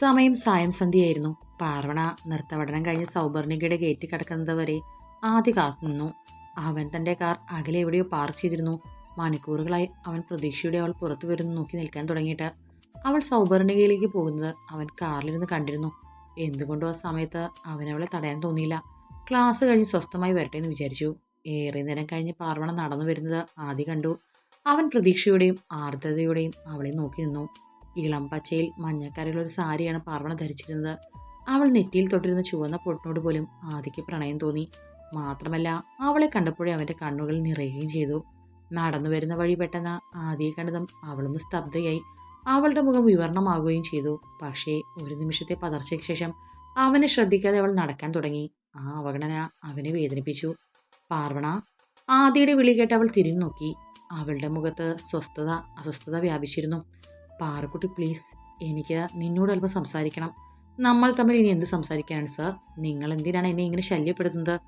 സമയം സായം സന്ധ്യയായിരുന്നു. പാർവണ നൃത്തപഠനം കഴിഞ്ഞ് സൗപർണികയുടെ ഗേറ്റ് കടക്കുന്നത് വരെ ആദ്യ കാത്തുനിന്നു അവൻ തന്റെ കാർ അകലെ എവിടെയോ പാർക്ക് ചെയ്തിരുന്നു. മണിക്കൂറുകളായി അവൻ പ്രതീക്ഷയുടെ അവൾ പുറത്തു വരുന്നു നോക്കി നിൽക്കാൻ തുടങ്ങിയിട്ട്. അവൾ സൗപർണികയിലേക്ക് പോകുന്നത് അവൻ കാറിലിരുന്ന് കണ്ടിരുന്നു. എന്തുകൊണ്ടോ ആ സമയത്ത് അവനവളെ തടയാൻ തോന്നിയില്ല. ക്ലാസ് കഴിഞ്ഞ് സ്വസ്ഥമായി വരട്ടെ എന്ന് വിചാരിച്ചു. ഏറെ നേരം കഴിഞ്ഞ് പാർവണ നടന്നു വരുന്നത് ആദ്യ കണ്ടു. അവൻ പ്രതീക്ഷയോടെയും ആർദ്രതയോടെയും അവളെ നോക്കി നിന്നു. ഇളം പച്ചയിൽ മഞ്ഞക്കരയുള്ള ഒരു സാരിയാണ് പാർവണ ധരിച്ചിരുന്നത്. അവൾ നെറ്റിയിൽ തൊട്ടിരുന്ന ചുവന്ന പൊട്ടിനോട് പോലും ആദിക്ക് പ്രണയം തോന്നി. മാത്രമല്ല അവളെ കണ്ടപ്പോഴേ അവന്റെ കണ്ണുകൾ നിറയുകയും ചെയ്തു. നടന്നു വരുന്ന വഴി പെട്ടെന്ന് ആദിയെ കണ്ടതും അവളൊന്ന് സ്തബ്ധയായി. അവളുടെ മുഖം വിവരണമാകുകയും ചെയ്തു. പക്ഷേ ഒരു നിമിഷത്തെ പതർച്ചയ്ക്ക് ശേഷം അവനെ ശ്രദ്ധിക്കാതെ അവൾ നടക്കാൻ തുടങ്ങി. ആ അവഗണന അവനെ വേദനിപ്പിച്ചു. പാർവണ ആദിയുടെ വിളി കേട്ട് അവൾ തിരിഞ്ഞു നോക്കി അവളുടെ മുഖത്ത് സ്വസ്ഥത അസ്വസ്ഥത വ്യാപിച്ചിരുന്നു. പാറക്കുട്ടി പ്ലീസ് എനിക്ക് നിന്നോട് അല്പം സംസാരിക്കണം. നമ്മൾ തമ്മിൽ ഇനി എന്ത് സംസാരിക്കാനാണ് സാർ നിങ്ങൾ എന്തിനാണ് എന്നെ ഇങ്ങനെ ശല്യപ്പെടുത്തുന്നത്?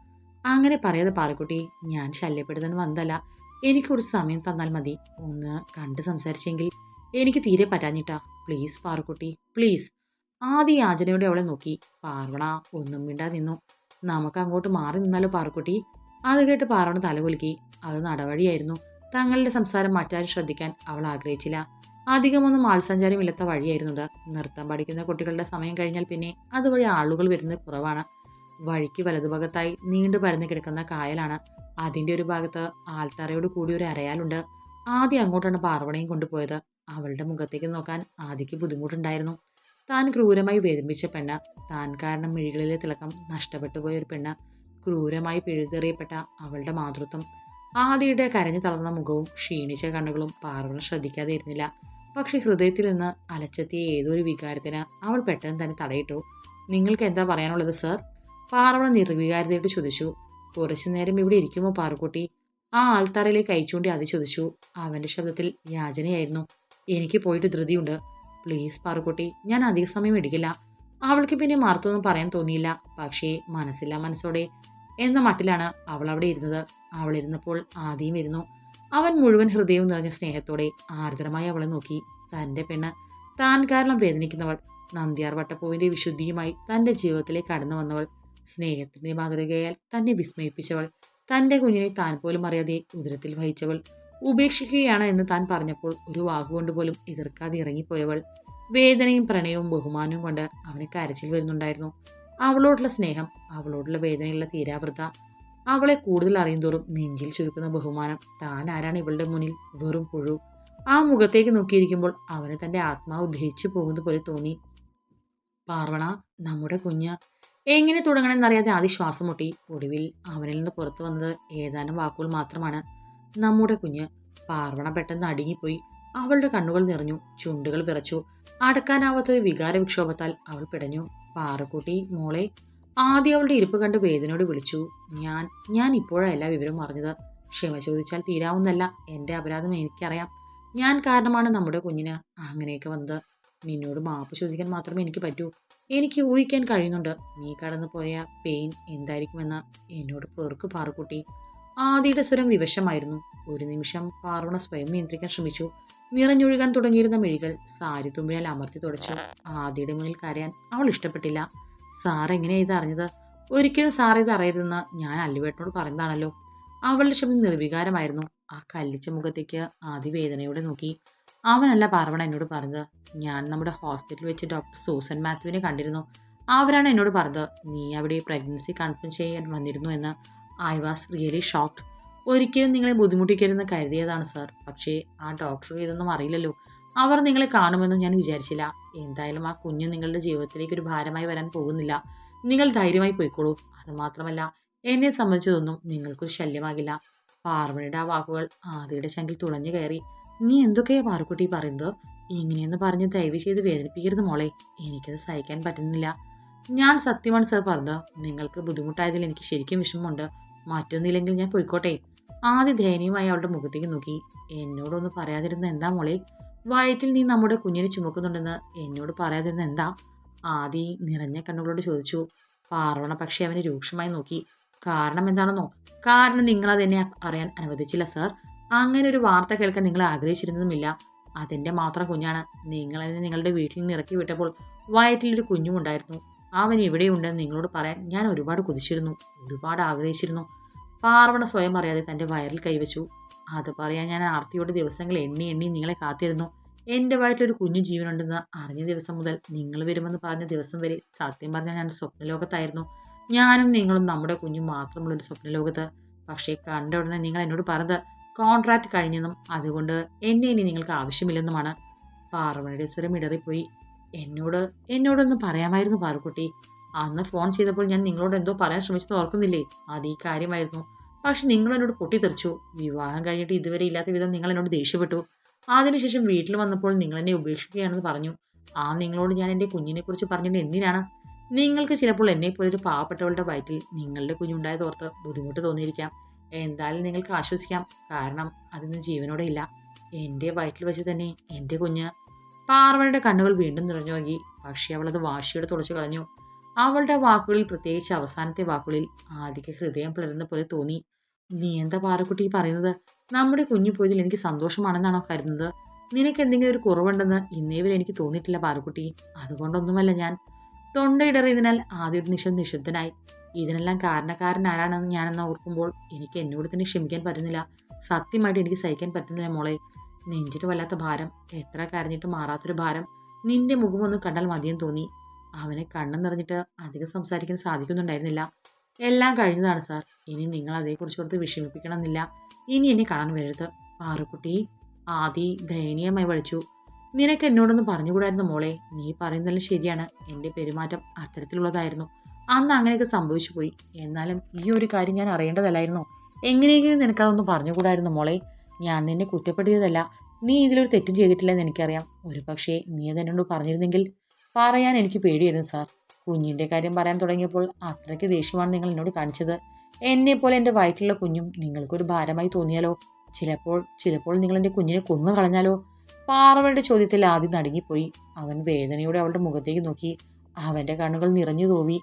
അങ്ങനെ പറയാതെ പാറക്കുട്ടി ഞാൻ ശല്യപ്പെടുത്താൻ വന്നതല്ല. എനിക്ക് കുറച്ച് സമയം തന്നാൽ മതി. ഒന്ന് കണ്ട് സംസാരിച്ചെങ്കിൽ എനിക്ക് തീരെ പറ്റാഞ്ഞിട്ടാ. പ്ലീസ് പാറക്കുട്ടി പ്ലീസ് ആദ്യ യാചനയോടെ അവളെ നോക്കി. പാർവണ ഒന്നും മിണ്ടാതെ നിന്നു. നമുക്ക് അങ്ങോട്ട് മാറി നിന്നാലോ പാറക്കുട്ടി അത് കേട്ട് പാർവണ തലകുലുക്കി. അത് നടവഴിയായിരുന്നു. തങ്ങളുടെ സംസാരം മറ്റാരും ശ്രദ്ധിക്കാൻ അവൾ ആഗ്രഹിച്ചില്ല. അധികമൊന്നും ആൾസഞ്ചാരമില്ലാത്ത വഴിയായിരുന്നത് നൃത്തം പഠിക്കുന്ന കുട്ടികളുടെ സമയം കഴിഞ്ഞാൽ പിന്നെ അതുവഴി ആളുകൾ വരുന്നത് കുറവാണ്. വഴിക്ക് വലതുഭാഗത്തായി നീണ്ടു പരന്നു കിടക്കുന്ന കായലാണ്. അതിന്റെ ഒരു ഭാഗത്ത് ആൽത്തറയോട് കൂടി ഒരു അരയാലുണ്ട്. ആദ്യം അങ്ങോട്ടാണ് പാർവണയും കൊണ്ടുപോയത്. അവളുടെ മുഖത്തേക്ക് നോക്കാൻ ആദിക്ക് ബുദ്ധിമുട്ടുണ്ടായിരുന്നു. താൻ ക്രൂരമായി വേദനിപ്പിച്ച പെണ്ണ്. താൻ കാരണം മിഴികളിലെ തിളക്കം നഷ്ടപ്പെട്ടു പോയ ഒരു പെണ്ണ്. ക്രൂരമായി പിഴുതെറിയപ്പെട്ട അവളുടെ മാതൃത്വം. ആദിയുടെ കരഞ്ഞു തളർന്ന മുഖവും ക്ഷീണിച്ച കണ്ണുകളും പാർവണ ശ്രദ്ധിക്കാതെ ഇരുന്നില്ല പക്ഷെ ഹൃദയത്തിൽ നിന്ന് അലച്ചെത്തിയ ഏതോ ഒരു വികാരത്തിന് അവൾ പെട്ടെന്ന് തന്നെ തടയിട്ടു. നിങ്ങൾക്ക് എന്താ പറയാനുള്ളത് സർ? പാർവണ നിർവികാരതയോട് ചോദിച്ചു. കുറച്ചു നേരം ഇവിടെ ഇരിക്കുമോ പാറുക്കുട്ടി? ആ ആൾത്താറയിലേക്ക് അയച്ചുകൊണ്ട് അത് ചോദിച്ചു. അവന്റെ ശബ്ദത്തിൽ യാചനയായിരുന്നു. എനിക്ക് പോയിട്ട് ധൃതിയുണ്ട്. പ്ലീസ് പാറുക്കുട്ടി ഞാൻ അധിക സമയം എടുക്കില്ല. അവൾക്ക് പിന്നെ മറുത്തൊന്നും പറയാൻ തോന്നിയില്ല. പക്ഷേ മനസ്സില്ല മനസ്സോടെ എന്ന മട്ടിലാണ് അവൾ അവിടെ ഇരുന്നത്. അവൾ ഇരുന്നപ്പോൾ ആദ്യം ഇരുന്നു അവൻ മുഴുവൻ ഹൃദയവും നിറഞ്ഞ സ്നേഹത്തോടെ ആർദ്രമായി അവളെ നോക്കി. തന്റെ പെണ്ണ് താൻ കാരണം വേദനിക്കുന്നവൾ നന്ദിയാർ വട്ടപ്പൂവിന്റെ വിശുദ്ധിയുമായി തന്റെ ജീവിതത്തിലേക്ക് കടന്നു വന്നവൾ സ്നേഹത്തിന്റെ മാതൃകയാൽ തന്നെ വിസ്മയിപ്പിച്ചവൾ തന്റെ കുഞ്ഞിനെ താൻ പോലും അറിയാതെ ഉദരത്തിൽ വഹിച്ചവൾ ഉപേക്ഷിക്കുകയാണ് എന്ന് താൻ പറഞ്ഞപ്പോൾ ഒരു വാക്കുകൊണ്ട് എതിർക്കാതെ ഇറങ്ങിപ്പോയവൾ. വേദനയും പ്രണയവും ബഹുമാനവും കൊണ്ട് അവന് കരച്ചിൽ വരുന്നുണ്ടായിരുന്നു. അവളോടുള്ള സ്നേഹം അവളോടുള്ള വേദനയുള്ള തീരാവൃത അവളെ കൂടുതൽ അറിയുന്തോറും നെഞ്ചിൽ ചുരുക്കുന്ന ബഹുമാനം. താൻ ആരാണ് ഇവളുടെ മുന്നിൽ? വെറും പുഴു. ആ മുഖത്തേക്ക് നോക്കിയിരിക്കുമ്പോൾ അവന് തന്റെ ആത്മാവ് ദഹിച്ചു പോകുന്നത് പോലെ തോന്നി. പാർവണ നമ്മുടെ കുഞ്ഞ്. എങ്ങനെ തുടങ്ങണമെന്നറിയാതെ ആദ്യ ശ്വാസം മുട്ടി. ഒടുവിൽ അവനിൽ നിന്ന് പുറത്തു വന്നത് ഏതാനും വാക്കുകൾ മാത്രമാണ്. നമ്മുടെ കുഞ്ഞ്. പാർവണ പെട്ടെന്ന് അടുങ്ങിപ്പോയി. അവളുടെ കണ്ണുകൾ നിറഞ്ഞു. ചുണ്ടുകൾ വിറച്ചു. അടക്കാനാവാത്ത ഒരു വികാര വിക്ഷോഭത്താൽ അവൾ പിടഞ്ഞു. പാറക്കുട്ടി മോളെ ആദ്യം അവളുടെ ഇരിപ്പ് കണ്ട് വേദനയോട് വിളിച്ചു. ഞാൻ ഞാൻ ഇപ്പോഴല്ല വിവരം അറിഞ്ഞത്. ക്ഷമ ചോദിച്ചാൽ തീരാവുന്നല്ല എന്റെ അപരാധം എനിക്കറിയാം. ഞാൻ കാരണമാണ് നമ്മുടെ കുഞ്ഞിന് അങ്ങനെയൊക്കെ വന്നത്. നിന്നോട് മാപ്പ് ചോദിക്കാൻ മാത്രമേ എനിക്ക് പറ്റൂ. എനിക്ക് ഊഹിക്കാൻ കഴിയുന്നുണ്ട്. നീ കടന്നു പോയ പെയിൻ എന്തായിരിക്കുമെന്ന്. എന്നോട് പേർക്ക് പാറുക്കുട്ടി ആദിയുടെ സ്വരം വിവശമായിരുന്നു. ഒരു നിമിഷം പാറുണ സ്വയം നിയന്ത്രിക്കാൻ ശ്രമിച്ചു. നിറഞ്ഞൊഴുകാൻ തുടങ്ങിയിരുന്ന മിഴികൾ സാരി തുമ്പിനാൽ അമർത്തി തുടച്ചു. ആദിയുടെ മുന്നിൽ കരയാൻ അവൾ ഇഷ്ടപ്പെട്ടില്ല. സാർ എങ്ങനെയാ ഇത് അറിഞ്ഞത്? ഒരിക്കലും സാർ ഇത് അറിയരുതെന്ന് ഞാൻ അല്ലുവേട്ടനോട് പറഞ്ഞതാണല്ലോ അവളുടെ ശബ്ദം നിർവികാരമായിരുന്നു. ആ കല്ലിച്ച മുഖത്തേക്ക് ആദി വേദനയോടെ നോക്കി. അവനല്ല പാർവണ എന്നോട് പറഞ്ഞത്. ഞാൻ നമ്മുടെ ഹോസ്പിറ്റലിൽ വെച്ച് ഡോക്ടർ സൂസൻ മാത്യുവിനെ കണ്ടിരുന്നു. അവരാണ് എന്നോട് പറഞ്ഞത്. നീ അവിടെ പ്രഗ്നൻസി കൺഫേം ചെയ്യാൻ വന്നിരുന്നു എന്ന്. I was really shocked. ഒരിക്കലും നിങ്ങളെ ബുദ്ധിമുട്ടിക്കരുതെന്ന് കരുതിയതാണ് സാർ. പക്ഷേ ആ ഡോക്ടർ ഇതൊന്നും അറിയില്ലല്ലോ. അവർ നിങ്ങളെ കാണുമെന്നും ഞാൻ വിചാരിച്ചില്ല. എന്തായാലും ആ കുഞ്ഞ് നിങ്ങളുടെ ജീവിതത്തിലേക്ക് ഒരു ഭാരമായി വരാൻ പോകുന്നില്ല. നിങ്ങൾ ധൈര്യമായി പോയിക്കോളൂ. അതുമാത്രമല്ല എന്നെ സംബന്ധിച്ചതൊന്നും നിങ്ങൾക്കൊരു ശല്യമാകില്ല. പാർവണിയുടെ ആ വാക്കുകൾ ആദിയുടെ ശങ്കിൽ തുളഞ്ഞു കയറി. നീ എന്തൊക്കെയാ പാറുക്കുട്ടി പറയുന്നത്? ഇങ്ങനെയെന്ന് പറഞ്ഞ് ദയവ് ചെയ്ത് വേദനിപ്പിക്കരുത് മോളെ. എനിക്കത് സഹിക്കാൻ പറ്റുന്നില്ല. ഞാൻ സത്യമാണ് സാർ പറഞ്ഞത്. നിങ്ങൾക്ക് ബുദ്ധിമുട്ടായതിൽ എനിക്ക് ശരിക്കും വിഷമമുണ്ട്. മറ്റൊന്നില്ലെങ്കിൽ ഞാൻ പോയിക്കോട്ടെ. ആദ്യ ദയനീയമായി അവളുടെ മുഖത്തേക്ക് നോക്കി. എന്നോടൊന്ന് പറയാതിരുന്ന എന്താ മോളെ? വയറ്റിൽ നീ നമ്മുടെ കുഞ്ഞിനെ ചുമക്കുന്നുണ്ടെന്ന് എന്നോട് പറയാതിരുന്ന എന്താ? ആദി നിറഞ്ഞ കണ്ണുകളോട് ചോദിച്ചു. പാർവണ പക്ഷേ അവനെ രൂക്ഷമായി നോക്കി. കാരണം എന്താണെന്നോ? കാരണം നിങ്ങളത് എന്നെ അറിയാൻ അനുവദിച്ചില്ല സർ. അങ്ങനെ ഒരു വാർത്ത കേൾക്കാൻ നിങ്ങൾ ആഗ്രഹിച്ചിരുന്നതുമില്ല. അതിന്റെ മാത്രം കുഞ്ഞാണ്. നിങ്ങളതിനെ നിങ്ങളുടെ വീട്ടിൽ നിന്ന് ഇറക്കി വിട്ടപ്പോൾ വയറ്റിലൊരു കുഞ്ഞുമുണ്ടായിരുന്നു അവൻ എവിടെയുണ്ടെന്ന് നിങ്ങളോട് പറയാൻ ഞാൻ ഒരുപാട് കുതിച്ചിരുന്നു. ഒരുപാട് ആഗ്രഹിച്ചിരുന്നു. പാർവണ സ്വയം അറിയാതെ തന്റെ വയറിൽ കൈവച്ചു. അത് പറയാൻ ഞാൻ ആർത്തിയോട് ദിവസങ്ങൾ എണ്ണി എണ്ണി നിങ്ങളെ കാത്തിരുന്നു. എന്റെ വയറ്റിലൊരു കുഞ്ഞു ജീവനുണ്ടെന്ന് അറിഞ്ഞ ദിവസം മുതൽ നിങ്ങൾ വരുമെന്ന് പറഞ്ഞ ദിവസം വരെ സത്യം പറഞ്ഞാൽ ഞാൻ സ്വപ്നലോകത്തായിരുന്നു. ഞാനും നിങ്ങളും നമ്മുടെ കുഞ്ഞും മാത്രമുള്ളൊരു സ്വപ്നലോകത്ത്. പക്ഷേ കണ്ട ഉടനെ നിങ്ങൾ എന്നോട് പറഞ്ഞത് കോൺട്രാക്റ്റ് കഴിഞ്ഞെന്നും അതുകൊണ്ട് എന്നെ ഇനി നിങ്ങൾക്ക് ആവശ്യമില്ലെന്നുമാണ്. പാർവണിയുടെ സ്വരം ഇടറിപ്പോയി. എന്നോട് എന്നോടൊന്ന് പറയാമായിരുന്നു പാറുക്കുട്ടി. അന്ന് ഫോൺ ചെയ്തപ്പോൾ ഞാൻ നിങ്ങളോട് എന്തോ പറയാൻ ശ്രമിച്ചത് ഓർക്കുന്നില്ലേ? അത് ഈ കാര്യമായിരുന്നു. പക്ഷെ നിങ്ങൾ എന്നോട് പൊട്ടിത്തെറിച്ചു. വിവാഹം കഴിഞ്ഞിട്ട് ഇതുവരെ ഇല്ലാത്ത വിധം നിങ്ങൾ എന്നോട് ദേഷ്യപ്പെട്ടു. അതിനുശേഷം വീട്ടിൽ വന്നപ്പോൾ നിങ്ങൾ എന്നെ ഉപേക്ഷിക്കുകയാണെന്ന് പറഞ്ഞു. ആ നിങ്ങളോട് ഞാൻ എന്റെ കുഞ്ഞിനെ കുറിച്ച് പറഞ്ഞിട്ട് എന്തിനാണ്? നിങ്ങൾക്ക് ചിലപ്പോൾ എന്നെപ്പോലെ ഒരു പാവപ്പെട്ടവളുടെ വയറ്റിൽ നിങ്ങളുടെ കുഞ്ഞുണ്ടായതോർത്ത് ബുദ്ധിമുട്ട് തോന്നിയിരിക്കാം. എന്തായാലും നിങ്ങൾക്ക് ആശ്വസിക്കാം. കാരണം അതിന് ജീവനോടെ ഇല്ല. എന്റെ വയറ്റിൽ വെച്ച് തന്നെ എന്റെ കുഞ്ഞ് പാർവളുടെ കണ്ണുകൾ വീണ്ടും നിറഞ്ഞു നോക്കി പക്ഷേ അവളത് വാശിയോടെ തുളച്ചു കളഞ്ഞു. അവളുടെ വാക്കുകളിൽ പ്രത്യേകിച്ച് അവസാനത്തെ വാക്കുകളിൽ ആദ്യ ഹൃദയം പിളരുന്ന പോലെ തോന്നി. നീ എന്താ പാറക്കുട്ടി പറയുന്നത്? നമ്മുടെ കുഞ്ഞു പോയതിൽ എനിക്ക് സന്തോഷമാണെന്നാണോ കരുതുന്നത്? നിനക്ക് എന്തെങ്കിലും ഒരു കുറവുണ്ടെന്ന് ഇന്നേ വരെ എനിക്ക് തോന്നിയിട്ടില്ല പാറക്കുട്ടി. അതുകൊണ്ടൊന്നുമല്ല ഞാൻ. തൊണ്ടയിടറിയതിനാൽ ആദ്യ ഒരു നിമിഷം നിശബ്ദനായി. ഇതിനെല്ലാം കാരണക്കാരൻ ആരാണെന്ന് ഞാനെന്ന് ഓർക്കുമ്പോൾ എനിക്ക് എന്നോട് തന്നെ ക്ഷമിക്കാൻ പറ്റുന്നില്ല. സത്യമായിട്ട് എനിക്ക് സഹിക്കാൻ പറ്റുന്നില്ല മോളെ. നെഞ്ചിന് വല്ലാത്ത ഭാരം. എത്ര കരഞ്ഞിട്ട് മാറാത്തൊരു ഭാരം. നിന്റെ മുഖമൊന്ന് കണ്ടാൽ മതിയെന്ന് തോന്നി. അവനെ കണ്ണു നിറഞ്ഞിട്ട് അധികം സംസാരിക്കാൻ സാധിക്കുന്നുണ്ടായിരുന്നില്ല. എല്ലാം കഴിഞ്ഞതാണ് സാർ. ഇനി നിങ്ങൾ അതേക്കുറിച്ച് ഓർത്ത് വിഷമിപ്പിക്കണമെന്നില്ല. ഇനി എന്നെ കാണാൻ വരരുത്. പാറുക്കുട്ടി ആദി ദയനീയമായി വിളിച്ചു. നിനക്ക് എന്നോടൊന്ന് പറഞ്ഞുകൂടായിരുന്നു മോളെ. നീ പറയുന്നതെല്ലാം ശരിയാണ്. എന്റെ പെരുമാറ്റം അത്തരത്തിലുള്ളതായിരുന്നു. അന്ന് അങ്ങനെയൊക്കെ സംഭവിച്ചു പോയി. എന്നാലും ഈ ഒരു കാര്യം ഞാൻ അറിയേണ്ടതല്ലായിരുന്നു. എങ്ങനെയെങ്കിലും നിനക്കതൊന്നും പറഞ്ഞുകൂടായിരുന്നു മോളെ. ഞാൻ നിന്നെ കുറ്റപ്പെടുത്തിയതല്ല. നീ ഇതിലൊരു തെറ്റും ചെയ്തിട്ടില്ലെന്ന് എനിക്കറിയാം. ഒരു പക്ഷേ നീ അത് എന്നോട് പറഞ്ഞിരുന്നെങ്കിൽ പറയാൻ എനിക്ക് പേടിയായിരുന്നു സാർ. കുഞ്ഞിന്റെ കാര്യം പറയാൻ തുടങ്ങിയപ്പോൾ അത്രയ്ക്ക് ദേഷ്യമാണ് നിങ്ങൾ എന്നോട് കാണിച്ചത്. എന്നെപ്പോലെ എന്റെ വയറ്റിലുള്ള കുഞ്ഞും നിങ്ങൾക്കൊരു ഭാരമായി തോന്നിയാലോ? ചിലപ്പോൾ ചിലപ്പോൾ നിങ്ങൾ എന്റെ കുഞ്ഞിനെ കൊന്നു കളഞ്ഞാലോ? പാറവയുടെ ചോദ്യത്തിൽ ആദ്യം നടുങ്ങിപ്പോയി. അവൻ വേദനയോടെ അവളുടെ മുഖത്തേക്ക് നോക്കി. അവന്റെ കണ്ണുകൾ നിറഞ്ഞു തോവി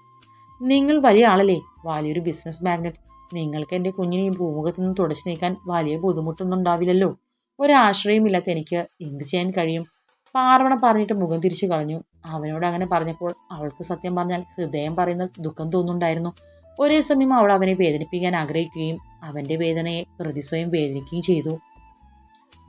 നിങ്ങൾ വലിയ ആളല്ലേ? വലിയൊരു ബിസിനസ് മാഗ്നറ്റ്. നിങ്ങൾക്ക് എന്റെ കുഞ്ഞിനെ ഈ ഭൂമുഖത്ത് നിന്ന് തുടച്ചു നീക്കാൻ വലിയ ബുദ്ധിമുട്ടൊന്നും ഉണ്ടാവില്ലല്ലോ. ഒരാശ്രയമില്ലാത്ത എനിക്ക് എന്ത് ചെയ്യാൻ കഴിയും? പാർവണ പറഞ്ഞിട്ട് മുഖം തിരിച്ചു കളഞ്ഞു. അവനോട് അങ്ങനെ പറഞ്ഞപ്പോൾ അവൾക്ക് സത്യം പറഞ്ഞാൽ ഹൃദയം പറയുന്ന ദുഃഖം തോന്നുന്നുണ്ടായിരുന്നു. ഒരേ സമയം അവൾ അവനെ വേദനിപ്പിക്കാൻ ആഗ്രഹിക്കുകയും അവന്റെ വേദനയെ പ്രതി സ്വയം വേദനിക്കുകയും ചെയ്തു.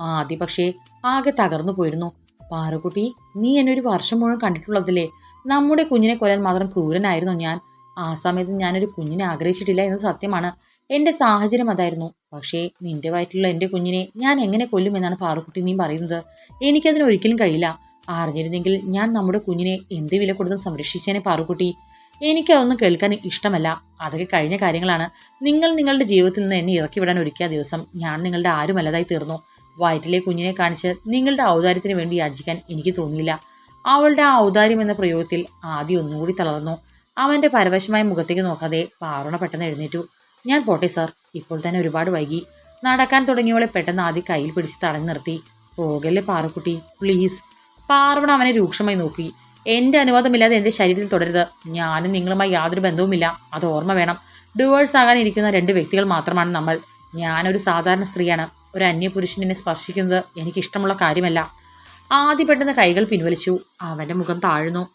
ആദ്യ പക്ഷേ ആകെ തകർന്നു പോയിരുന്നു. പാറുകുട്ടി നീ എന്നെ ഒരു വർഷം മുഴുവൻ കണ്ടിട്ടുള്ളതില്ലേ? നമ്മുടെ കുഞ്ഞിനെ കൊല്ലാൻ മാത്രം ക്രൂരനായിരുന്നു ഞാൻ. ആ സമയത്ത് ഞാനൊരു കുഞ്ഞിനെ ആഗ്രഹിച്ചിട്ടില്ല എന്ന് സത്യമാണ്. എന്റെ സാഹചര്യം അതായിരുന്നു. പക്ഷേ നിന്റെ വയറ്റിലുള്ള എന്റെ കുഞ്ഞിനെ ഞാൻ എങ്ങനെ കൊല്ലുമെന്നാണ് പാറുക്കുട്ടി നീ പറയുന്നത്? എനിക്കതിന് ഒരിക്കലും കഴിയില്ല. അറിഞ്ഞിരുന്നെങ്കിൽ ഞാൻ നമ്മുടെ കുഞ്ഞിനെ എന്ത് വില കൊടുത്തും സംരക്ഷിച്ചേനെ പാറുക്കുട്ടി. എനിക്കതൊന്നും കേൾക്കാൻ ഇഷ്ടമല്ല. അതൊക്കെ കഴിഞ്ഞ കാര്യങ്ങളാണ്. നിങ്ങൾ നിങ്ങളുടെ ജീവിതത്തിൽ നിന്ന് എന്നെ ഇറക്കി വിടാൻ ഒരുക്കിയ ദിവസം ഞാൻ നിങ്ങളുടെ ആരും ആരുമല്ലതായി തീർന്നു. വയറ്റിലെ കുഞ്ഞിനെ കാണിച്ച് നിങ്ങളുടെ ഔദാര്യത്തിന് വേണ്ടി യാചിക്കാൻ എനിക്ക് തോന്നിയില്ല. അവളുടെ ആ ഔദാര്യം എന്ന പ്രയോഗത്തിൽ ആദ്യം ഒന്നുകൂടി തളർന്നു. അവന്റെ പരവശമായ മുഖത്തേക്ക് നോക്കാതെ പാറുണ പെട്ടെന്ന് എഴുന്നേറ്റു. ഞാൻ പോട്ടെ സാർ ഇപ്പോൾ തന്നെ ഒരുപാട് വൈകി. നടക്കാൻ തുടങ്ങിയവളെ പെട്ടെന്ന് ആദ്യം കയ്യിൽ പിടിച്ച് തടഞ്ഞു നിർത്തി. പോകല്ലേ പാറക്കുട്ടി? പ്ലീസ് പാർവണ അവനെ രൂക്ഷമായി നോക്കി. എന്റെ അനുവാദമില്ലാതെ എന്റെ ശരീരത്തിൽ തുടരുത്. ഞാനും നിങ്ങളുമായി യാതൊരു ബന്ധവുമില്ല. അത് ഓർമ്മ വേണം. ഡിവേഴ്സ് ആകാൻ ഇരിക്കുന്ന രണ്ട് വ്യക്തികൾ മാത്രമാണ് നമ്മൾ. ഞാനൊരു സാധാരണ സ്ത്രീയാണ്. ഒരു അന്യപുരുഷൻ എന്നെ സ്പർശിക്കുന്നത് എനിക്കിഷ്ടമുള്ള കാര്യമല്ല. ആദ്യ പെട്ടെന്ന് കൈകൾ പിൻവലിച്ചു. അവന്റെ മുഖം താഴ്ന്നു.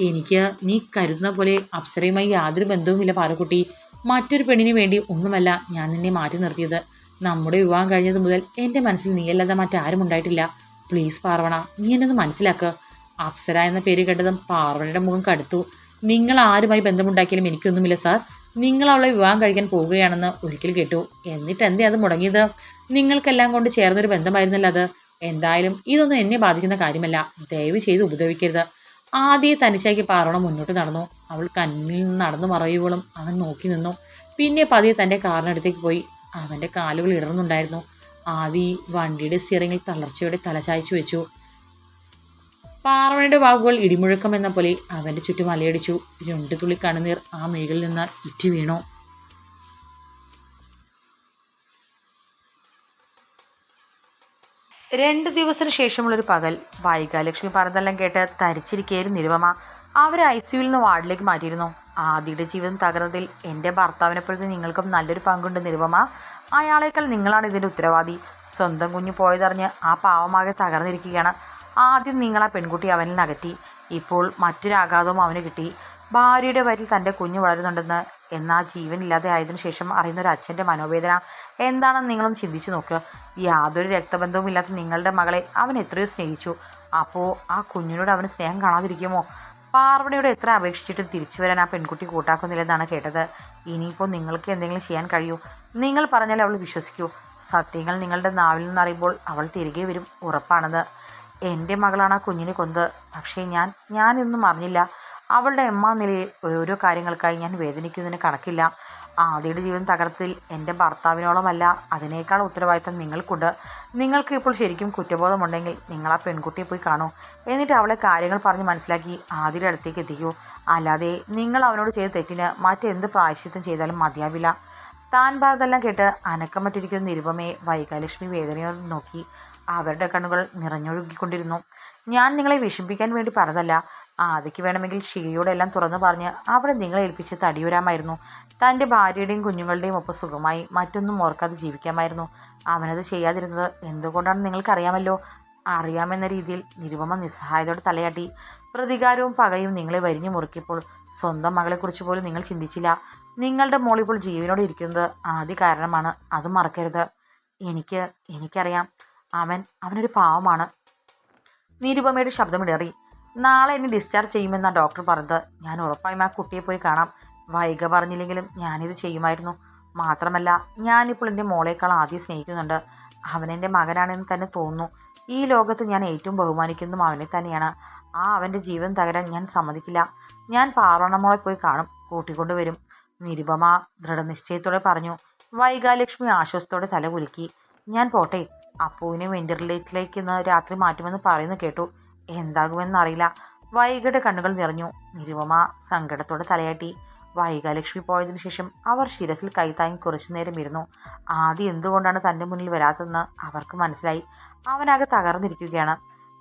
എനിക്ക് നീ കരുതുന്ന പോലെ അപ്സരയുമായി യാതൊരു ബന്ധവുമില്ല പാലക്കുട്ടി മറ്റൊരു പെണ്ണിന് വേണ്ടി ഒന്നുമല്ല ഞാൻ നിന്നെ മാറ്റി നിർത്തിയത്. നമ്മുടെ വിവാഹം കഴിഞ്ഞത് മുതൽ എന്റെ മനസ്സിൽ നീയല്ലാതെ മറ്റാരും ഉണ്ടായിട്ടില്ല. പ്ലീസ് പാർവണ നീ എന്നെ ഒന്ന് മനസ്സിലാക്കുക അപ്സര എന്ന പേര് കേട്ടതും പാർവണയുടെ മുഖം കടുത്തു. നിങ്ങൾ ആരുമായി ബന്ധമുണ്ടാക്കിയാലും എനിക്കൊന്നുമില്ല സാർ. നിങ്ങൾ അവളെ വിവാഹം കഴിക്കാൻ പോവുകയാണെന്ന് ഒരിക്കൽ കേട്ടു. എന്നിട്ട് എന്തേ അത് മുടങ്ങിയത്? നിങ്ങൾക്കെല്ലാം കൊണ്ട് ചേർന്നൊരു ബന്ധമായിരുന്നല്ലോ അത്. എന്തായാലും ഇതൊന്നും എന്നെ ബാധിക്കുന്ന കാര്യമല്ല. ദയവ് ചെയ്ത് ഉപദ്രവിക്കരുത്. ആദ്യം തനിച്ചാക്കി പാറോണ മുന്നോട്ട് നടന്നു. അവൾ കണ്ണിൽ നിന്ന് നടന്നു മറയുവോളും അവൻ നോക്കി നിന്നു. പിന്നെ പതിയെ തന്റെ കാറിനടുത്തേക്ക് പോയി. അവന്റെ കാലുകൾ ഇടർന്നുണ്ടായിരുന്നു. ആദി വണ്ടിയുടെ സ്റ്റിയറിങ്ങിൽ തളർച്ചയോടെ തലചായ്ച്ചു വെച്ചു. പാറവണയുടെ വാക്കുകൾ ഇടിമുഴക്കം എന്ന പോലെ അവന്റെ ചുറ്റും അലയടിച്ചു. രണ്ട് തുള്ളി കണ്ണുനീർ ആ മേഖലയിൽ നിന്ന് ഇറ്റി വീണു. രണ്ട് ദിവസത്തിന് ശേഷമുള്ളൊരു പകൽ. വൈകാലക്ഷ്മി പറഞ്ഞതെല്ലാം കേട്ട് തരിച്ചിരിക്കുകയായിരുന്നു നിരുപമ. അവരെ ഐ സിയുവിൽ നിന്ന് വാർഡിലേക്ക് മാറ്റിയിരുന്നു. ആദിയുടെ ജീവിതം തകർന്നതിൽ എന്റെ ഭർത്താവിനെപ്പോഴത്തെ നിങ്ങൾക്കും നല്ലൊരു പങ്കുണ്ട് നിരുപമ. അയാളേക്കാൾ നിങ്ങളാണ് ഇതിന്റെ ഉത്തരവാദി. സ്വന്തം കുഞ്ഞു പോയതറിഞ്ഞ് ആ പാവമാകെ തകർന്നിരിക്കുകയാണ്. ആദ്യം നിങ്ങൾ ആ പെൺകുട്ടി അവനിൽ നകറ്റി ഇപ്പോൾ മറ്റൊരാഘാതവും അവന് കിട്ടി. ഭാര്യയുടെ വയറ്റിൽ തന്റെ കുഞ്ഞ് വളരുന്നുണ്ടെന്ന് എന്നാൽ ജീവനില്ലാതെ ആയതിനു ശേഷം അറിയുന്ന ഒരു അച്ഛന്റെ മനോവേദന. എന്താണെന്ന് നിങ്ങളൊന്ന് ചിന്തിച്ചു നോക്കുക യാതൊരു രക്തബന്ധവും ഇല്ലാത്ത നിങ്ങളുടെ മകളെ അവൻ എത്രയോ സ്നേഹിച്ചു. അപ്പോൾ ആ കുഞ്ഞിനോട് അവന് സ്നേഹം കാണാതിരിക്കുമോ? പാർവണിയോട് എത്ര അപേക്ഷിച്ചിട്ടും തിരിച്ചു വരാൻ ആ പെൺകുട്ടി കൂട്ടാക്കുന്നില്ലെന്നാണ് കേട്ടത്. ഇനിയിപ്പോൾ നിങ്ങൾക്ക് എന്തെങ്കിലും ചെയ്യാൻ കഴിയൂ. നിങ്ങൾ പറഞ്ഞാൽ അവൾ വിശ്വസിക്കൂ. സത്യങ്ങൾ നിങ്ങളുടെ നാവിൽ നിന്നറിയുമ്പോൾ അവൾ തിരികെ വരും ഉറപ്പാണത്. എന്റെ മകളാണ് ആ കുഞ്ഞിനെ കൊന്നത്. പക്ഷേ ഞാൻ ഞാനൊന്നും അറിഞ്ഞില്ല. അവളുടെ എമ്മ നിലയിൽ ഓരോരോ കാര്യങ്ങൾക്കായി ഞാൻ വേദനിക്കുന്നതിന് കണക്കില്ല. ആദിയുടെ ജീവൻ തകർത്തിൽ എന്റെ ഭർത്താവിനോളമല്ല. അതിനേക്കാൾ ഉത്തരവാദിത്തം നിങ്ങൾക്കുണ്ട്. നിങ്ങൾക്ക് ഇപ്പോൾ ശരിക്കും കുറ്റബോധമുണ്ടെങ്കിൽ നിങ്ങൾ ആ പെൺകുട്ടിയെ പോയി കാണൂ. എന്നിട്ട് അവളെ കാര്യങ്ങൾ പറഞ്ഞ് മനസ്സിലാക്കി ആദിയുടെ അടുത്തേക്ക് എത്തിക്കൂ. അല്ലാതെ നിങ്ങൾ അവനോട് ചെയ്ത തെറ്റിന് മറ്റെന്ത് പ്രായശ്ചിത്തം ചെയ്താലും മതിയാവില്ല. താൻ പറഞ്ഞതെല്ലാം കേട്ട് അനക്കം അനക്കമറ്റിരിക്കുന്ന നിരുപമയെ വൈകാലക്ഷ്മി വേദനയോട് നോക്കി. അവരുടെ കണ്ണുകൾ നിറഞ്ഞൊഴുകിക്കൊണ്ടിരുന്നു. ഞാൻ നിങ്ങളെ വിഷമിപ്പിക്കാൻ വേണ്ടി പറഞ്ഞതല്ല. ആദിക്ക് വേണമെങ്കിൽ ഷീയോടെല്ലാം തുറന്നു പറഞ്ഞ് അവിടെ നിങ്ങളെ ഏൽപ്പിച്ച് തടിയൂരാമായിരുന്നു. തന്റെ ഭാര്യയുടെയും കുഞ്ഞുങ്ങളുടെയും ഒപ്പം സുഖമായി മറ്റൊന്നും ഓർക്കാതെ ജീവിക്കാമായിരുന്നു. അവനത് ചെയ്യാതിരുന്നത് എന്തുകൊണ്ടാണെന്ന് നിങ്ങൾക്കറിയാമല്ലോ? അറിയാമെന്ന രീതിയിൽ നിരുപമ നിസ്സഹായതയോടെ തലയാട്ടി. പ്രതികാരവും പകയും നിങ്ങളെ വരിഞ്ഞു മുറുക്കിയപ്പോൾ സ്വന്തം മകളെക്കുറിച്ച് പോലും നിങ്ങൾ ചിന്തിച്ചില്ല. നിങ്ങളുടെ മോളിപ്പോൾ ജീവനോട് ഇരിക്കുന്നത് ആദ്യ കാരണമാണ്. അത് മറക്കരുത്. എനിക്ക് എനിക്കറിയാം. അവൻ അവനൊരു പാവമാണ്. നിരുപമയുടെ ശബ്ദമിടറി. നാളെ എന്നെ ഡിസ്ചാർജ് ചെയ്യുമെന്നാണ് ഡോക്ടർ പറഞ്ഞത്. ഞാൻ ഉറപ്പായും ആ കുട്ടിയെ പോയി കാണാം. വൈക പറഞ്ഞില്ലെങ്കിലും ഞാനിത് ചെയ്യുമായിരുന്നു. മാത്രമല്ല ഞാനിപ്പോൾ എന്റെ മോളേക്കാൾ ആദ്യം സ്നേഹിക്കുന്നുണ്ട്. അവനെന്റെ മകനാണെന്ന് തന്നെ തോന്നുന്നു. ഈ ലോകത്ത് ഞാൻ ഏറ്റവും ബഹുമാനിക്കുന്നതും അവനെ തന്നെയാണ്. ആ അവന്റെ ജീവൻ തകരാൻ ഞാൻ സമ്മതിക്കില്ല. ഞാൻ പാർവണമോളെ പോയി കാണും. കൂട്ടിക്കൊണ്ടുവരും നിരുപമ ദൃഢനിശ്ചയത്തോടെ പറഞ്ഞു വൈകാലക്ഷ്മി ആശ്വാസത്തോടെ തല കുലുക്കി. ഞാൻ പോട്ടെ. അപ്പുവിനെ വെന്റിലേറ്ററിലേക്ക് ഇന്ന് രാത്രി മാറ്റുമെന്ന് പറയുന്നു കേട്ടു. എന്താകുമെന്നറിയില്ല വൈകയുടെ കണ്ണുകൾ നിറഞ്ഞു. നിരുപമ സങ്കടത്തോടെ തലയാട്ടി. വൈകാലക്ഷ്മി പോയതിനു ശേഷം അവർ ശിരസിൽ കൈത്താങ്ങി കുറച്ചു നേരം ഇരുന്നു. ആദ്യം എന്തുകൊണ്ടാണ് തന്റെ മുന്നിൽ വരാത്തതെന്ന് അവർക്ക് മനസ്സിലായി. അവനാകെ തകർന്നിരിക്കുകയാണ്.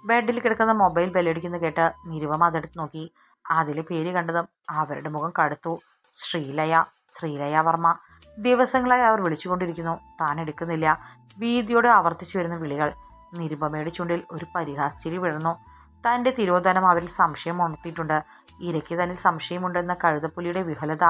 ബെഡിൽ കിടക്കുന്ന മൊബൈൽ ബെല്ലടിക്കുന്ന കേട്ട് നിരുപമ അതെടുത്ത് നോക്കി. അതിലെ പേര് കണ്ടതും അവരുടെ മുഖം കടുത്തു. ശ്രീലയ ശ്രീലയ വർമ്മ. ദിവസങ്ങളായി അവർ വിളിച്ചുകൊണ്ടിരിക്കുന്നു. താൻ എടുക്കുന്നില്ല. ഭീതിയോടെ ആവർത്തിച്ചു വരുന്ന വിളികൾ. നിരുപമയുടെ ചുണ്ടിൽ ഒരു പരിഹാസ്ചിരി വിടർന്നു. തന്റെ തിരോധാനം അവരിൽ സംശയം ഉണർത്തിയിട്ടുണ്ട്. ഇരയ്ക്ക് തന്നിൽ സംശയമുണ്ടെന്ന കഴുതപ്പുലിയുടെ വിഹലത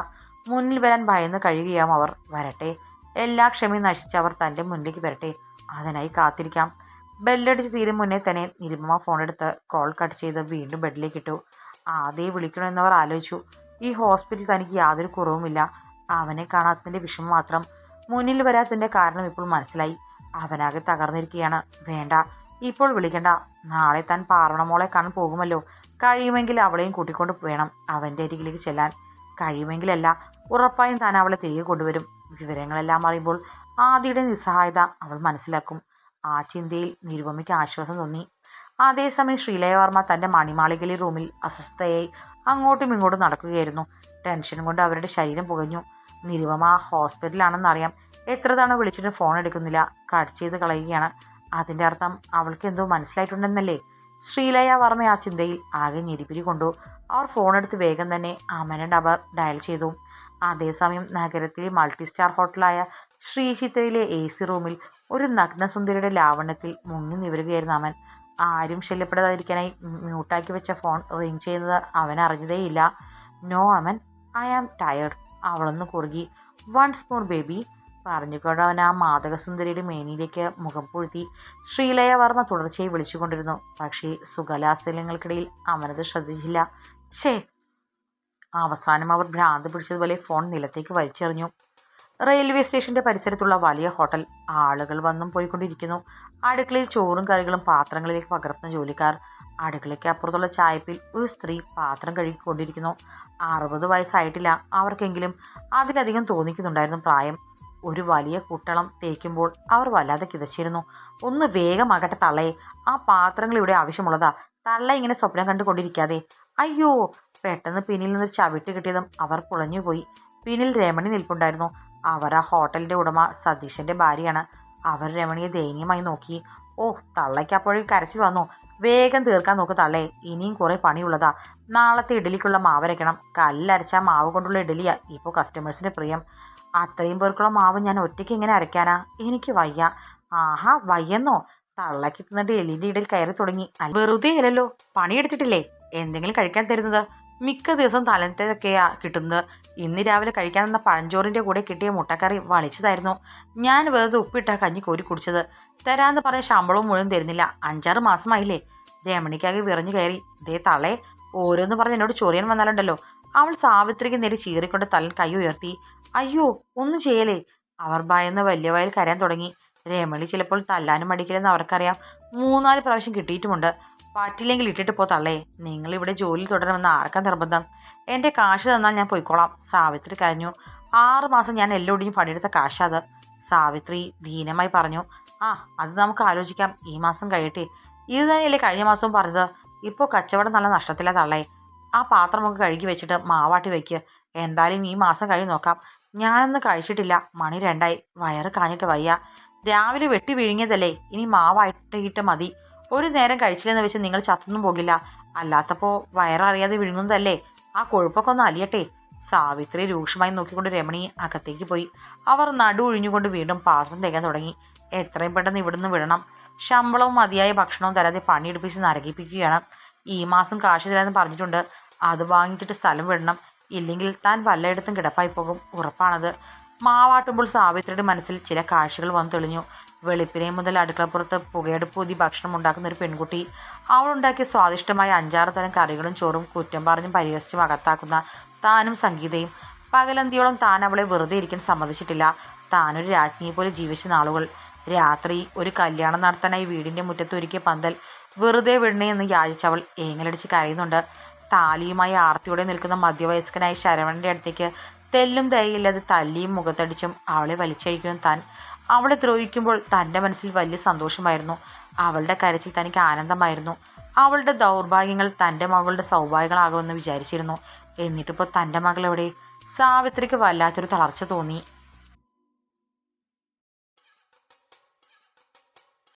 മുന്നിൽ വരാൻ ഭയന്ന് കഴിയുകയാം അവർ. വരട്ടെ എല്ലാ ക്ഷമയും നശിച്ച് അവർ തന്റെ മുന്നിലേക്ക് വരട്ടെ. അതിനായി കാത്തിരിക്കാം. ബെല്ലടിച്ച് തീരും മുന്നേ തന്നെ നിരുപമ ഫോണെടുത്ത് കോൾ കട്ട് ചെയ്ത് വീണ്ടും ബെഡിലേക്ക് ഇട്ടു. ആദ്യം വിളിക്കണമെന്നവർ ആലോചിച്ചു. ഈ ഹോസ്പിറ്റലിൽ തനിക്ക് യാതൊരു കുറവുമില്ല. അവനെ കാണാത്തതിന്റെ വിഷമം മാത്രം മുന്നിൽ വരാത്തതിന്റെ കാരണം ഇപ്പോൾ മനസ്സിലായി. അവനാകെ തകർന്നിരിക്കുകയാണ്. വേണ്ട ഇപ്പോൾ വിളിക്കണ്ട. നാളെ താൻ പാർവണമോളെ കാണാൻ പോകുമല്ലോ. കഴിയുമെങ്കിൽ അവളെയും കൂട്ടിക്കൊണ്ട് വേണം അവന്റെ അരികിലേക്ക് ചെല്ലാൻ. കഴിയുമെങ്കിലല്ല ഉറപ്പായും താൻ അവളെ തിരികെ കൊണ്ടുവരും. വിവരങ്ങളെല്ലാം അറിയുമ്പോൾ ആദിയുടെ നിസ്സഹായത അവൾ മനസ്സിലാക്കും. ആ ചിന്തയിൽ നിരുപമയ്ക്ക് ആശ്വാസം തോന്നി. അതേസമയം ശ്രീലയവർമ്മ തന്റെ മണിമാളികയിലെ റൂമിൽ അസ്വസ്ഥയായി അങ്ങോട്ടും ഇങ്ങോട്ടും നടക്കുകയായിരുന്നു. ടെൻഷൻ കൊണ്ട് അവരുടെ ശരീരം പുകഞ്ഞു. നിരുപമ ഹോസ്പിറ്റലാണെന്നറിയാം എത്ര തവണ വിളിച്ചിട്ട് ഫോൺ എടുക്കുന്നില്ല. കട്ട് ചെയ്ത് കളയുകയാണ്. അതിന്റെ അർത്ഥം അവൾക്ക് എന്തോ മനസ്സിലായിട്ടുണ്ടെന്നല്ലേ? ശ്രീലയ വർമ്മ ആ ചിന്തയിൽ ആകെ ഞെരിപ്പിരി കൊണ്ടു. അവർ ഫോണെടുത്ത് വേഗം തന്നെ അമന നമ്പർ ഡയൽ ചെയ്തു. അതേസമയം നഗരത്തിലെ മൾട്ടി സ്റ്റാർ ഹോട്ടലായ ശ്രീചിത്തയിലെ എ സി റൂമിൽ ഒരു നഗ്നസുന്ദരിയുടെ ലാവണ്യത്തിൽ മുങ്ങി നിവരുകയായിരുന്നു അവൻ ആരും ശല്യപ്പെടാതിരിക്കാനായി മ്യൂട്ടാക്കി വെച്ച ഫോൺ റിങ് ചെയ്യുന്നത് അവൻ അറിഞ്ഞതേയില്ല. No Aman I am tired അവളൊന്ന് കുറുകി വൺസ് മോർ ബേബി പറഞ്ഞുകൊണ്ട് അവൻ ആ മാതകസുന്ദരിയുടെ മേനിയിലേക്ക് മുഖം പൊഴുത്തി ശ്രീലയ വർമ്മ തുടർച്ചയായി വിളിച്ചുകൊണ്ടിരുന്നു. പക്ഷേ സുഖലാസല്യങ്ങൾക്കിടയിൽ അവനത് ശ്രദ്ധിച്ചില്ല. ഛേ! അവസാനം അവർ ഭ്രാന്ത് പിടിച്ചതുപോലെ ഫോൺ നിലത്തേക്ക് വലിച്ചെറിഞ്ഞു. റെയിൽവേ സ്റ്റേഷന്റെ പരിസരത്തുള്ള വലിയ ഹോട്ടൽ. ആളുകൾ വന്നും പോയിക്കൊണ്ടിരിക്കുന്നു. അടുക്കളയിൽ ചോറും കറികളും പാത്രങ്ങളിലേക്ക് പകർത്തുന്ന ജോലിക്കാർ. അടുക്കളയ്ക്ക് അപ്പുറത്തുള്ള ചായപ്പിൽ. ഒരു സ്ത്രീ പാത്രം കഴുകിക്കൊണ്ടിരിക്കുന്നു. അറുപത് വയസ്സായിട്ടില്ല. അവർക്കെങ്കിലും അതിലധികം തോന്നിക്കുന്നുണ്ടായിരുന്നു പ്രായം. ഒരു വലിയ കുട്ടളം തേക്കുമ്പോൾ അവർ വല്ലാതെ കിതച്ചിരുന്നു. ഒന്ന് വേഗം വേഗമാകട്ടെ തള്ളയെ ആ പാത്രങ്ങൾ ഇവിടെ ആവശ്യമുള്ളതാ. തള്ള ഇങ്ങനെ സ്വപ്നം കണ്ടുകൊണ്ടിരിക്കാതെ. അയ്യോ പെട്ടെന്ന് പിന്നിൽ നിന്ന് ചവിട്ട് കിട്ടിയതും അവർ പുളഞ്ഞുപോയി പിന്നിൽ രമണി നിൽപ്പുണ്ടായിരുന്നു. അവർ ആ ഹോട്ടലിന്റെ ഉടമ സതീശന്റെ ഭാര്യയാണ്. അവർ രമണിയെ ദയനീയമായി നോക്കി. ഓ തള്ളയ്ക്ക് അപ്പോഴേക്കും കരച്ചിൽ വന്നു. വേഗം തീർക്കാൻ നോക്ക് തള്ളേ. ഇനിയും കുറേ പണിയുള്ളതാ. നാളത്തെ ഇഡലിക്കുള്ള മാവ് അരയ്ക്കണം. കല്ലരച്ച മാവ് കൊണ്ടുള്ള ഇഡലിയാ ഇപ്പോൾ കസ്റ്റമേഴ്സിന്റെ പ്രിയം. അത്രയും പേർക്കുള്ള മാവ് ഞാൻ ഒറ്റയ്ക്ക് എങ്ങനെ അരയ്ക്കാനാ? എനിക്ക് വയ്യ. ആഹാ വയ്യെന്നോ? തള്ളക്കി തിന്നിട്ട് എലിന്റെ ഇടയിൽ കയറി തുടങ്ങി. വെറുതെ അല്ലല്ലോ പണിയെടുത്തിട്ടില്ലേ? എന്തെങ്കിലും കഴിക്കാൻ തരുന്നത്? മിക്ക ദിവസവും തലത്തേക്കൊക്കെയാ കിട്ടുന്നത്. ഇന്ന് രാവിലെ കഴിക്കാൻ തന്ന പഴഞ്ചോറിന്റെ കൂടെ കിട്ടിയ മുട്ടക്കറി വളിച്ചതായിരുന്നു ഞാൻ വെറുതെ ഉപ്പിട്ട കഞ്ഞി കോരി കുടിച്ചത്. തരാന്ന് പറഞ്ഞ ശമ്പളവും മുഴുവൻ തരുന്നില്ല. അഞ്ചാറ് മാസമായില്ലേ? രമണിക്കാകെ വിറഞ്ഞു കയറി. ദേ തളേ ഓരോന്ന് പറഞ്ഞ് എന്നോട് ചൊറിയാൻ വന്നാലുണ്ടല്ലോ. അവൾ സാവിത്രിക്ക് നേരെ ചീറിക്കൊണ്ട് തലൻ കൈ ഉയർത്തി. അയ്യോ ഒന്നും ചെയ്യലേ അവർ ഭയന്ന് വലിയ വയൽ കരയാൻ തുടങ്ങി. രേമളി ചിലപ്പോൾ തല്ലാനും മടിക്കില്ലെന്ന് അവർക്കറിയാം. മൂന്നാൽ പ്രാവശ്യം കിട്ടിയിട്ടുമുണ്ട്. പറ്റില്ലെങ്കിൽ ഇട്ടിട്ട് പോ തള്ളേ. നിങ്ങൾ ഇവിടെ ജോലി തുടരണമെന്ന് ആർക്കാ നിർബന്ധം? എന്റെ കാശ് തന്നാൽ ഞാൻ പോയിക്കോളാം. സാവിത്രി കരഞ്ഞു. ആറ് മാസം ഞാൻ എല്ലോടിയും പണിയെടുത്ത കാശാ അത് സാവിത്രി ദീനമായി പറഞ്ഞു. ആ അത് നമുക്ക് ആലോചിക്കാം. ഈ മാസം കഴിയട്ടെ. ഇത് തന്നെയല്ലേ കഴിഞ്ഞ മാസവും പറഞ്ഞത്. ഇപ്പോൾ കച്ചവടം നല്ല നഷ്ടത്തിലാ തള്ളേ. ആ പാത്രമൊക്കെ കഴുകി വെച്ചിട്ട് മാവാട്ടി വയ്ക്കുക എന്തായാലും ഈ മാസം കഴി നോക്കാം. ഞാനൊന്ന് കഴിച്ചിട്ടില്ല. മണി രണ്ടായി. വയറ് കാഞ്ഞിട്ട് വയ്യ. രാവിലെ വെട്ടി വിഴുങ്ങിയതല്ലേ? ഇനി മാവായിട്ടിട്ട് മതി. ഒരു നേരം കഴിച്ചില്ലെന്ന് വെച്ച് നിങ്ങൾ ചത്തൊന്നും പോകില്ല. അല്ലാത്തപ്പോൾ വയററിയാതെ വിഴുങ്ങുന്നതല്ലേ? ആ കൊഴുപ്പൊക്കെ ഒന്ന് അലിയട്ടെ. സാവിത്രി രൂക്ഷമായി നോക്കിക്കൊണ്ട് രമണി അകത്തേക്ക് പോയി. അവർ നടു ഒഴിഞ്ഞുകൊണ്ട് വീണ്ടും പാത്രം തേക്കാൻ തുടങ്ങി. എത്രയും പെട്ടെന്ന് ഇവിടുന്ന് വിടണം. ശമ്പളവും മതിയായ ഭക്ഷണവും തരാതെ പണിയെടുപ്പിച്ച് നരകിപ്പിക്കുകയാണ്. ഈ മാസം കാശ് തരാമെന്ന് പറഞ്ഞിട്ടുണ്ട്. അത് വാങ്ങിച്ചിട്ട് സ്ഥലം വിടണം. ഇല്ലെങ്കിൽ താൻ വല്ലയിടത്തും കിടപ്പായി പോകും. ഉറപ്പാണത്. മാവാട്ടുമ്പോൾ സാവിത്രിയുടെ മനസ്സിൽ ചില കാഴ്ചകൾ വന്നു തെളിഞ്ഞു. വെളുപ്പിനെ മുതൽ അടുക്കളപ്പുറത്ത് പുകയെടുപ്പ് ഊതി ഭക്ഷണം ഉണ്ടാക്കുന്ന ഒരു പെൺകുട്ടി. അവളുണ്ടാക്കിയ സ്വാദിഷ്ടമായ അഞ്ചാറ് തരം കറികളും ചോറും കുറ്റം പറഞ്ഞും പരിഹസിച്ചും അകത്താക്കുന്ന താനും സംഗീതയും. പകലന്തിയോളം താൻ അവളെ വെറുതെ ഇരിക്കാൻ സമ്മതിച്ചിട്ടില്ല. താനൊരു രാജ്ഞിയെ പോലെ ജീവിച്ച നാളുകൾ. രാത്രി ഒരു കല്യാണം നടത്താനായി വീടിന്റെ മുറ്റത്ത് ഒരുക്കിയ പന്തൽ. വെറുതെ വിടണേ എന്ന് യാചിച്ചവൾ ഏങ്ങലടിച്ച് കരയുന്നുണ്ട്. താലിയുമായി ആർത്തിയോടെ നിൽക്കുന്ന മധ്യവയസ്കനായ ശരവണന്റെ അടുത്തേക്ക് തെല്ലും ദയയില്ലാതെ തല്ലിയും മുഖത്തടിച്ചും അവളെ വലിച്ചഴിക്കുന്നു താൻ. അവളെ ദ്രോഹിക്കുമ്പോൾ തന്റെ മനസ്സിൽ വലിയ സന്തോഷമായിരുന്നു. അവളുടെ കരച്ചിൽ തനിക്ക് ആനന്ദമായിരുന്നു. അവളുടെ ദൗർഭാഗ്യങ്ങൾ തന്റെ മകളുടെ സൗഭാഗ്യങ്ങളാകുമെന്ന് വിചാരിച്ചിരുന്നു. എന്നിട്ടിപ്പോൾ തന്റെ മകൾ എവിടെ സാവിത്രിക്ക് വല്ലാത്തൊരു തളർച്ച തോന്നി.